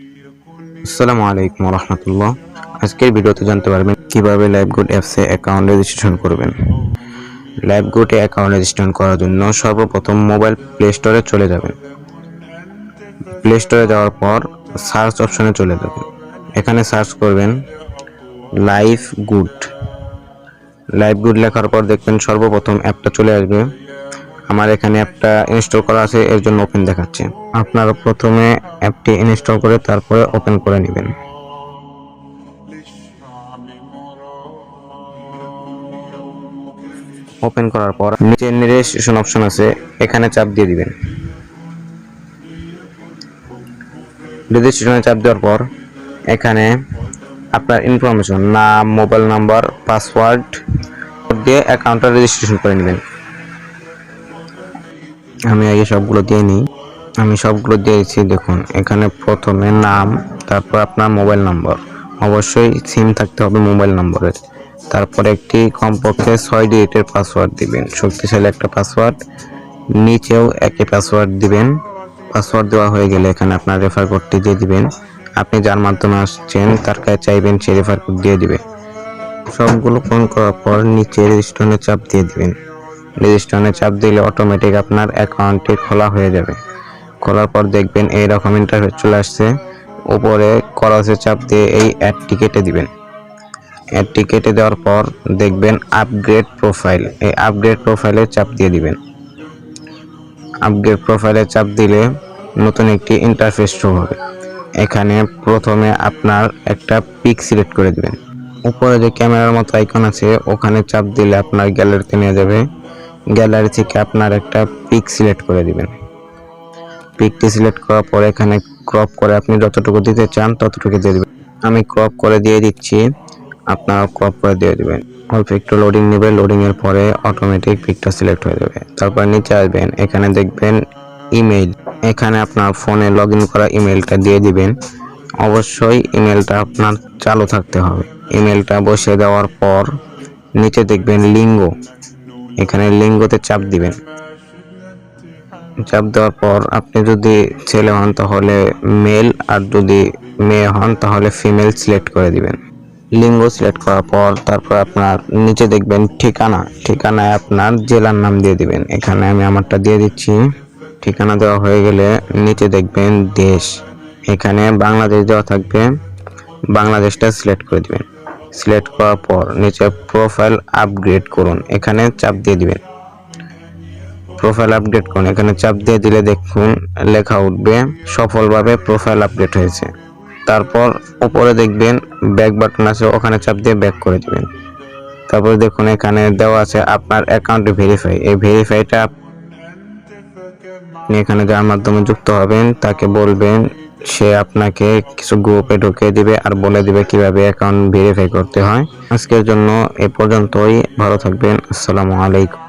আসসালামু আলাইকুম রহমতুল্লাহ আজকের ভিডিওতে জানতে পারবেন কীভাবে লাইভগুড অ্যাপসে অ্যাকাউন্ট রেজিস্ট্রেশন করবেন। লাইভগুডে অ্যাকাউন্ট রেজিস্ট্রেশন করার জন্য সর্বপ্রথম মোবাইল প্লে স্টোরে চলে যাবেন। প্লে স্টোরে যাওয়ার পর সার্চ অপশনে চলে যাবেন। এখানে সার্চ করবেন লাইভ গুড লাইভ গুড লেখার পর দেখবেন সর্বপ্রথম অ্যাপটা চলে আসবে। আমার এখানে অ্যাপটা ইনস্টল করা আছে, এর জন্য ওপেন দেখাচ্ছে। আপনারা প্রথমে অ্যাপটি ইনস্টল করে তারপরে ওপেন করে নেবেন। ওপেন করার পর নিচে রেজিস্ট্রেশন অপশন আছে, এখানে চাপ দিয়ে দিবেন। রেজিস্ট্রেশনে চাপ দেওয়ার পর এখানে আপনার ইনফরমেশন নাম মোবাইল নাম্বার পাসওয়ার্ড দিয়ে অ্যাকাউন্টটা রেজিস্ট্রেশন করে নেবেন। আমি আগে সবগুলো দিয়ে নিই। আমি সবগুলো দিয়েছি, দেখুন, এখানে প্রথমে নাম, তারপর আপনার মোবাইল নম্বর। অবশ্যই সিম থাকতে হবে মোবাইল নম্বরের। তারপর একটি কমপক্ষে ছয় ডিজিটের পাসওয়ার্ড দিবেন। শক্তিশালী একটা পাসওয়ার্ড নিচেও একই পাসওয়ার্ড দিবেন। পাসওয়ার্ড দেওয়া হয়ে গেলে এখানে আপনার রেফার কোডটি দিয়ে দিবেন। আপনি যার মাধ্যমে আসছেন, তার কাছে চাইবেন সে রেফার কোড দিয়ে দিবে। সবগুলো ফোন করার পর নিচে রেজিস্ট্রেশনে চাপ দিয়ে দিবেন। রেজিস্ট্রেশনে চাপ দিলে অটোমেটিক আপনার অ্যাকাউন্টটি খোলা হয়ে যাবে। খোলার পর দেখবেন এইরকম ইন্টারফেস চলে আসছে। উপরে করসে চাপ দিয়ে এই অ্যাডটি কেটে দিবেন। অ্যাডটি কেটে দেওয়ার পর দেখবেন আপগ্রেড প্রোফাইল এই আপগ্রেড প্রোফাইলে চাপ দিয়ে দিবেন। আপগ্রেড প্রোফাইলে চাপ দিলে নতুন একটি ইন্টারফেস শো হবে। এখানে প্রথমে আপনার একটা পিক সিলেক্ট করে দিবেন। উপরে যে ক্যামেরার মতো আইকন আছে, ওখানে চাপ দিলে আপনার গ্যালারিতে নিয়ে যাবে। গ্যালারি থেকে আপনার একটা পিক সিলেক্ট করে দিবেন। পিকটি সিলেক্ট করার পর এখানে ক্রপ করে আপনি যতটুকু দিতে চান ততটুকু দিয়ে দেবেন। আমি ক্রপ করে দিয়ে দিচ্ছি আপনারা ক্রপ করে দিয়ে দেবেন। অল্প একটু লোডিং নেবে লোডিং এর পরে অটোমেটিক পিকটা সিলেক্ট হয়ে যাবে। তারপর নিচে আসবেন, এখানে দেখবেন ইমেইল এখানে আপনার ফোনে লগ করা ইমেলটা দিয়ে দিবেন। অবশ্যই ইমেলটা আপনার চালু থাকতে হবে। ইমেলটা বসিয়ে দেওয়ার পর নিচে দেখবেন লিঙ্গ এখানে লিঙ্গতে চাপ দিবেন। চাপ দেওয়ার পর আপনি যদি ছেলে হন তাহলে মেল আর যদি মেয়ে হন তাহলে ফিমেল সিলেক্ট করে দিবেন। লিঙ্গ সিলেক্ট করার পর তারপর আপনার নিচে দেখবেন ঠিকানা। ঠিকানায় আপনার জেলার নাম দিয়ে দিবেন। এখানে আমি আমারটা দিয়ে দিচ্ছি। ঠিকানা দেওয়া হয়ে গেলে নিচে দেখবেন দেশ। এখানে বাংলাদেশ দেওয়া থাকবে। বাংলাদেশটা সিলেক্ট করে দিবেন। সিলেক্ট করার পর নিচে প্রোফাইল আপগ্রেড করুন। এখানে চাপ দিয়ে দিবেন। প্রোফাইল আপডেট করুন। এখানে চাপ দিয়ে দিলে দেখুন, লেখা উঠবে, সফলভাবে প্রোফাইল আপডেট হয়েছে। তারপর উপরে দেখবেন ব্যাক বাটন আছে, ওখানে চাপ দিয়ে ব্যাক করে দিবেন। তারপর দেখুন, এখানে দেওয়া আছে আপনার অ্যাকাউন্ট ভেরিফাই এই ভেরিফাইটা আপনি এখানে যার মাধ্যমে যুক্ত হবেন, তাকে বলবেন সে আপনাকে কিছু গ্রুপে ঢুকিয়ে দিবে আর বলে দিবে কীভাবে অ্যাকাউন্ট ভেরিফাই করতে হয়। আজকের জন্য এ পর্যন্তই। ভালো থাকবেন। আসসালামু আলাইকুম।